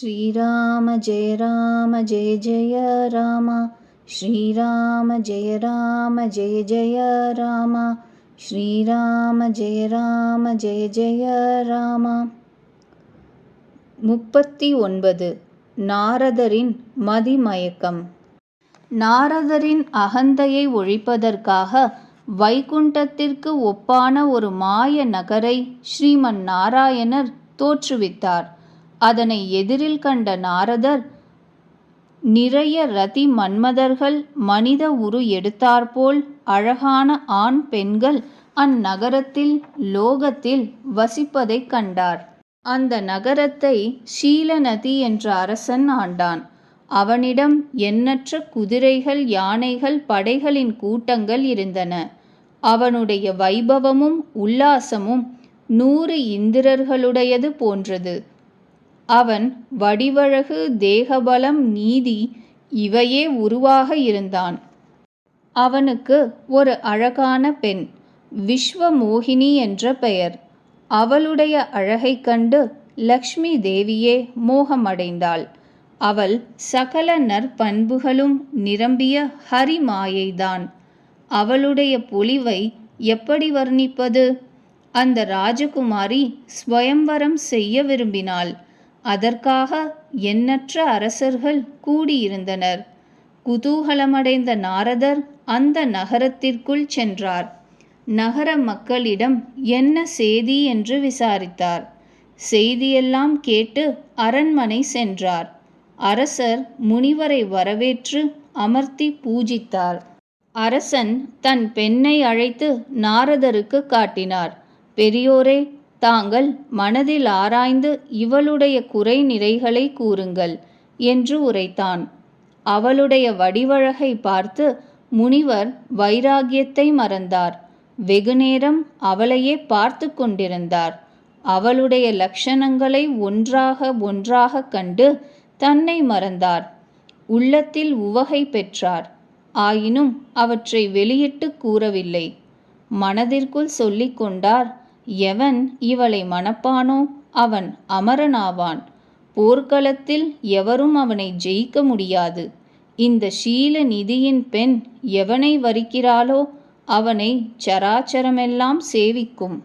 श्रीराम जय राम जय जय राम श्रीराम जय राम जय जय राम श्रीराम जय राम जय जय ராம முப்பத்தி ஒன்பது நாரதரின் மதிமயக்கம் நாரதரின் அகந்தையை ஒழிப்பதற்காக வைகுண்டத்திற்கு ஒப்பான ஒரு மாய நகரை ஸ்ரீமன் நாராயணர் தோற்றுவித்தார் அதனை எதிரில் கண்ட நாரதர் நிறைய ரதி மன்மதர்கள் மனித உரு எடுத்தாற்போல் அழகான ஆண் பெண்கள் அந்நகரத்தில் லோகத்தில் வசிப்பதைக் கண்டார். அந்த நகரத்தை ஷீலநதி என்ற அரசன் ஆண்டான். அவனிடம் எண்ணற்ற குதிரைகள் யானைகள் படைகளின் கூட்டங்கள் இருந்தன. அவனுடைய வைபவமும் உல்லாசமும் நூறு இந்திரர்களுடையது போன்றது. அவன் வடிவழகு தேகபலம் நீதி இவையே உருவாக இருந்தான். அவனுக்கு ஒரு அழகான பெண் விஸ்வமோகினி என்ற பெயர். அவளுடைய அழகைக் கண்டு லக்ஷ்மி தேவியே மோகமடைந்தாள். அவள் சகல நற்பண்புகளும் நிரம்பிய ஹரிமாயைதான். அவளுடைய பொலிவை எப்படி வர்ணிப்பது? அந்த ராஜகுமாரி ஸ்வயம்வரம் செய்ய விரும்பினாள். அதற்காக எண்ணற்ற அரசர்கள் கூடியிருந்தனர். குதூகலமடைந்த நாரதர் அந்த நகரத்திற்குள் சென்றார். நகர மக்களிடம் என்ன செய்தி என்று விசாரித்தார். செய்தியெல்லாம் கேட்டு அரண்மனை சென்றார். அரசர் முனிவரை வரவேற்று அமர்த்தி பூஜித்தார். அரசன் தன் பெண்ணை அழைத்து நாரதருக்கு காட்டினார். பெரியோரே தாங்கள் மனதில் ஆராய்ந்து இவளுடைய குறை நிறைகளை கூறுங்கள் என்று உரைத்தான். அவளுடைய வடிவழகை பார்த்து முனிவர் வைராகியத்தை மறந்தார். வெகுநேரம் அவளையே பார்த்து கொண்டிருந்தார். அவளுடைய லட்சணங்களை ஒன்றாக ஒன்றாக கண்டு தன்னை மறந்தார். உள்ளத்தில் உவகை பெற்றார். ஆயினும் அவற்றை வெளியிட்டு கூறவில்லை. மனதிற்குள் சொல்லிக்கொண்டார் எவன் இவளை மணப்பானோ அவன் அமரனாவான். போர்க்களத்தில் எவரும் அவனை ஜெயிக்க முடியாது. இந்த ஷீல நிதியின் பெண் எவனை வரிக்கிறாளோ அவனை சராச்சரமெல்லாம் சேவிக்கும்.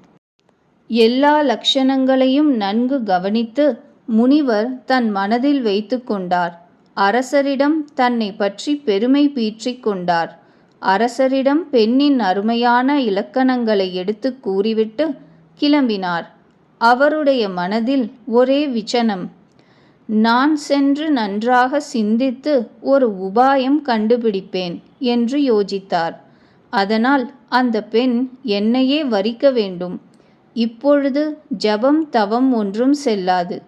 எல்லா லட்சணங்களையும் நன்கு கவனித்து முனிவர் தன் மனதில் வைத்து கொண்டார். அரசரிடம் தன்னை பற்றி பெருமை பீற்றிக் கொண்டார். அரசரிடம் பெண்ணின் அருமையான இலக்கணங்களை எடுத்து கூறிவிட்டு கிளம்பினார். அவருடைய மனதில் ஒரே விச்சனம் நான் சென்று நன்றாக சிந்தித்து ஒரு உபாயம் கண்டுபிடிப்பேன் என்று யோசித்தார். அதனால் அந்த பெண் என்னையே வரிக்க வேண்டும். இப்பொழுது ஜபம் தவம் ஒன்றும் செல்லாது.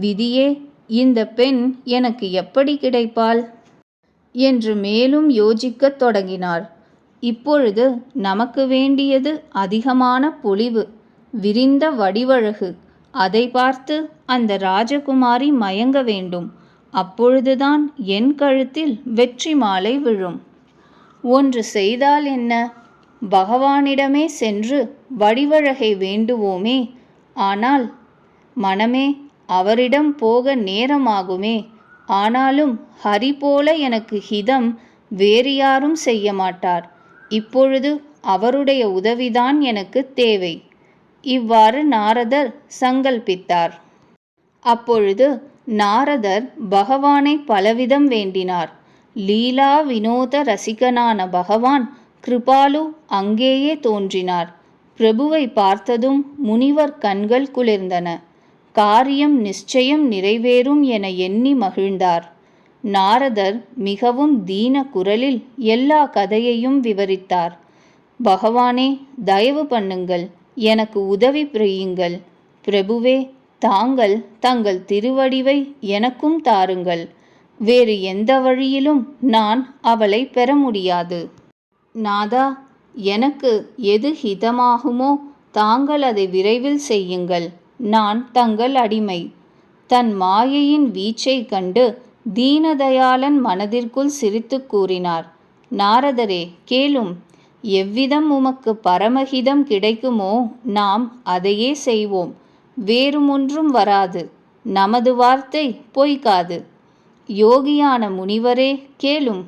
விதியே இந்த பெண் எனக்கு எப்படி கிடைப்பாள்? என்று மேலும் யோசிக்கத் தொடங்கினார். இப்பொழுது நமக்கு வேண்டியது அதிகமான பொலிவு. விரிந்த வடிவழகு. அதை பார்த்து அந்த ராஜகுமாரி மயங்க வேண்டும். அப்பொழுதுதான் என் கழுத்தில் வெற்றி மாலை விழும். ஒன்று செய்தால் என்ன? பகவானிடமே சென்று வடிவழகை வேண்டுவோமே. ஆனால் மனமே அவரிடம் போக நேரமாகுமே. ஆனாலும் ஹரி போல எனக்கு ஹிதம் வேறு யாரும் செய்ய மாட்டார். இப்பொழுது அவருடைய உதவிதான் எனக்கு தேவை. இவ்வாறு நாரதர் சங்கல்பித்தார். அப்பொழுது நாரதர் பகவானை பலவிதம் வேண்டினார். லீலா வினோத ரசிகனான பகவான் கிருபாலு அங்கேயே தோன்றினார். பிரபுவை பார்த்ததும் முனிவர் கண்கள் குளிர்ந்தன. காரியம் நிச்சயம் நிறைவேறும் என எண்ணி மகிழ்ந்தார். நாரதர் மிகவும் தீன குரலில் எல்லா கதையையும் விவரித்தார். பகவானே தயவு பண்ணுங்கள் எனக்கு உதவி புரியுங்கள். பிரபுவே தாங்கள் தங்கள் திருவடிவை எனக்கும் தாருங்கள். வேறு எந்த வழியிலும் நான் அவளை பெற முடியாது. நாதா எனக்கு எது ஹிதமாகுமோ தாங்கள் அதை விரைவில் செய்யுங்கள். நான் தங்கள் அடிமை. தன் மாயையின் வீச்சை கண்டு தீனதயாளன் மனதிற்குள் சிரித்து கூறினார். நாரதரே கேளும். எவ்விதம் உமக்கு பரமஹிதம் கிடைக்குமோ நாம் அதையே செய்வோம். வேறுமொன்றும் வராது. நமது வார்த்தை பொய்க்காது. யோகியான முனிவரே கேளும்.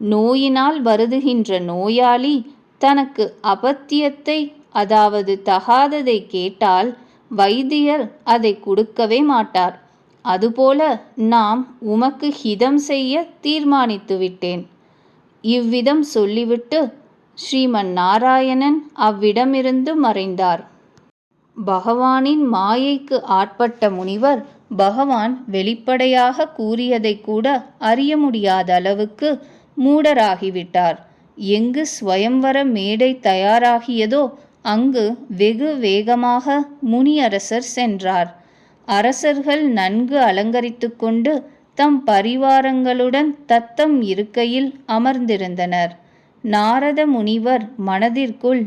நோயினால் வருதுகின்ற நோயாளி தனக்கு அபத்தியத்தை அதாவது தகாததை கேட்டால் வைத்தியர் அதை கொடுக்கவே மாட்டார். அதுபோல நாம் உமக்கு ஹிதம் செய்ய தீர்மானித்து விட்டேன் இவ்விதம் சொல்லிவிட்டு ஸ்ரீமன் நாராயணன் அவ்விடமிருந்து மறைந்தார். பகவானின் மாயைக்கு ஆட்பட்ட முனிவர் பகவான் வெளிப்படையாக கூறியதை கூட அறிய முடியாத அளவுக்கு மூடராகிவிட்டார். எங்கு ஸ்வயம்வர மேடை தயாராகியதோ அங்கு வெகு வேகமாக முனியரசர் சென்றார். அரசர்கள் நன்கு அலங்கரித்து கொண்டு தம் பரிவாரங்களுடன் தத்தம் இருக்கையில் அமர்ந்திருந்தனர். நாரத முனிவர் மனதிற்குள்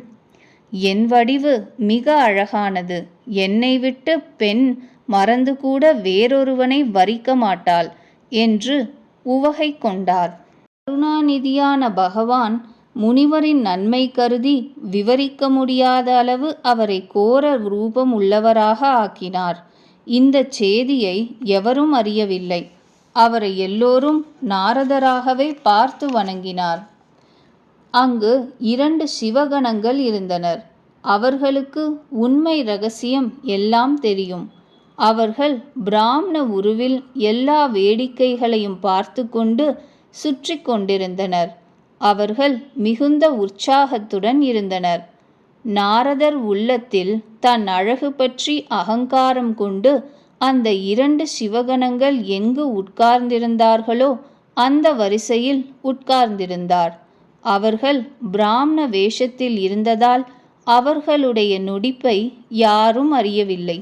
என் வடிவு மிக அழகானது. என்னை விட்டு பெண் மறந்து கூட வேறொருவனை வரிக்க மாட்டாள் என்று உவகை கொண்டார். கருணாநிதியான பகவான் முனிவரின் நன்மை கருதி விவரிக்க முடியாத அளவு அவரை கோர ரூபம் உள்ளவராக ஆக்கினார். இந்த செய்தியை எவரும் அறியவில்லை. அவரை எல்லோரும் நாரதராகவே பார்த்து வணங்கினார். அங்கு இரண்டு சிவகணங்கள் இருந்தனர். அவர்களுக்கு உண்மை ரகசியம் எல்லாம் தெரியும். அவர்கள் பிராமண உருவில் எல்லா வேடிக்கைகளையும் பார்த்து கொண்டு சுற்றி கொண்டிருந்தனர். அவர்கள் மிகுந்த உற்சாகத்துடன் இருந்தனர். நாரதர் உள்ளத்தில் தன் அழகு பற்றி அகங்காரம் கொண்டு அந்த இரண்டு சிவகணங்கள் எங்கு உட்கார்ந்திருந்தார்களோ அந்த வரிசையில் உட்கார்ந்திருந்தார். அவர்கள் பிராமண வேஷத்தில் இருந்ததால் அவர்களுடைய நொடிப்பை யாரும் அறியவில்லை.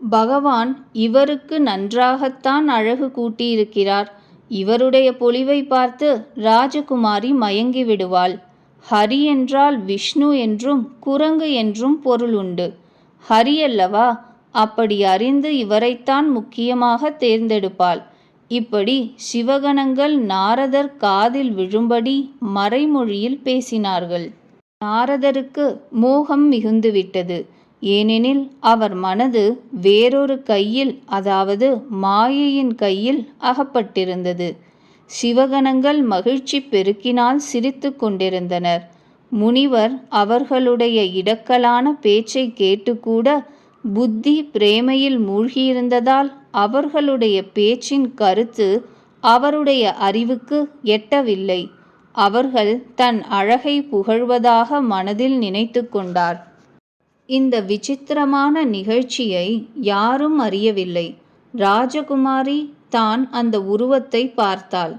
பகவான் இவருக்கு நன்றாகத்தான் அழகு கூட்டியிருக்கிறார். இவருடைய பொலிவை பார்த்து ராஜகுமாரி மயங்கி விடுவாள் ஹரி என்றால் விஷ்ணு என்றும் குரங்கு என்றும் பொருள் உண்டு. ஹரி அல்லவா அப்படி அறிந்து இவரைத்தான் முக்கியமாக தேர்ந்தெடுப்பாள். இப்படி சிவகணங்கள் நாரதர் காதில் விழும்படி மறைமொழியில் பேசினார்கள். நாரதருக்கு மோகம் மிகுந்துவிட்டது. ஏனெனில் அவர் மனது வேறொரு கையில் அதாவது மாயையின் கையில் அகப்பட்டிருந்தது. சிவகணங்கள் மகிழ்ச்சி பெருக்கினால் சிரித்து கொண்டிருந்தனர். முனிவர் அவர்களுடைய இடக்கலான பேச்சை கேட்டுக்கூட புத்தி பிரேமையில் மூழ்கியிருந்ததால் அவர்களுடைய பேச்சின் கருத்து அவருடைய அறிவுக்கு எட்டவில்லை. அவர்கள் தன் அழகை புகழ்வதாக மனதில் நினைத்து கொண்டார். இந்த விசித்திரமான நிகழ்ச்சியை யாரும் அறியவில்லை. ராஜகுமாரி தான் அந்த உருவத்தை பார்த்தாள்.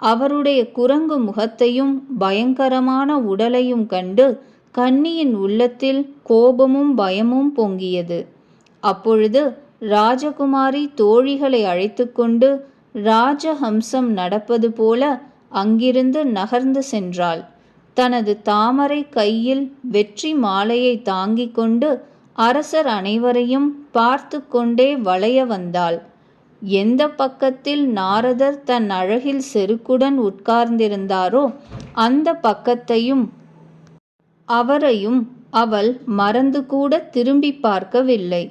அவருடைய குரங்கு முகத்தையும் பயங்கரமான உடலையும் கண்டு கன்னியின் உள்ளத்தில் கோபமும் பயமும் பொங்கியது. அப்பொழுது ராஜகுமாரி தோழிகளை அழைத்துக்கொண்டு ராஜஹம்சம் நடப்பது போல அங்கிருந்து நகர்ந்து சென்றாள். தனது தாமரை கையில் வெற்றி மாலையை தாங்கிக் கொண்டு அரசர் அனைவரையும் பார்த்து கொண்டே வளைய வந்தாள். எந்த பக்கத்தில் நாரதர் தன் அழகில் செருக்குடன் உட்கார்ந்திருந்தாரோ அந்த பக்கத்தையும் அவரையும் அவள் மறந்து கூட திரும்பி பார்க்கவில்லை.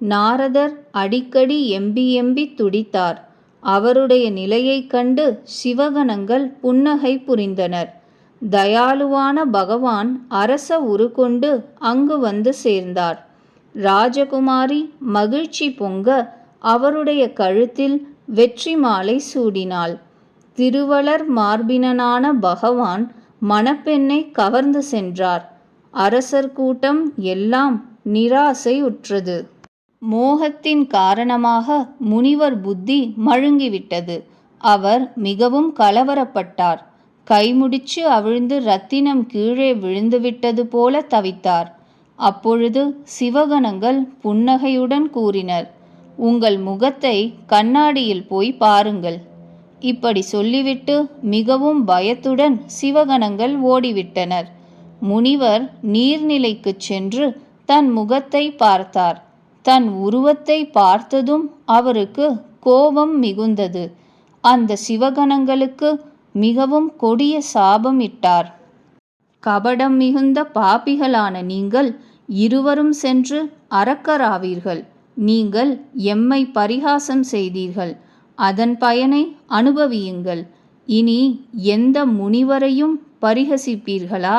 நாரதர் அடிக்கடி எம்பி எம்பி துடித்தார். அவருடைய நிலையைக் கண்டு சிவகணங்கள் புன்னகை புரிந்தனர். தயாளுவான பகவான் அரச உருக்கொண்டு அங்கு வந்து சேர்ந்தார். ராஜகுமாரி மகிழ்ச்சி பொங்க அவருடைய கழுத்தில் வெற்றி மாலை சூடினாள். திருவளர் மார்பினனான பகவான் மணப்பெண்ணை கவர்ந்து சென்றார். அரசர் கூட்டம் எல்லாம் நிராசையுற்றது. மோகத்தின் காரணமாக முனிவர் புத்தி மழுங்கிவிட்டது. அவர் மிகவும் கலவரப்பட்டார். கைமுடிச்சு அவிழ்ந்து ரத்தினம் கீழே விழுந்துவிட்டது போல தவித்தார். அப்பொழுது சிவகணங்கள் புன்னகையுடன் கூறினர் உங்கள் முகத்தை கண்ணாடியில் போய் பாருங்கள் இப்படி சொல்லிவிட்டு மிகவும் பயத்துடன் சிவகணங்கள் ஓடிவிட்டனர். முனிவர் நீர்நிலைக்குச் சென்று தன் முகத்தை பார்த்தார். தன் உருவத்தை பார்த்ததும் அவருக்கு கோபம் மிகுந்தது. அந்த சிவகணங்களுக்கு மிகவும் கொடிய சாபம் இட்டார். கபடம் மிகுந்த பாப்பிகளான நீங்கள் இருவரும் சென்று அரக்கராவீர்கள் நீங்கள் எம்மை பரிகாசம் செய்தீர்கள். அதன் பயனை அனுபவியுங்கள். இனி எந்த முனிவரையும் பரிகசிப்பீர்களா?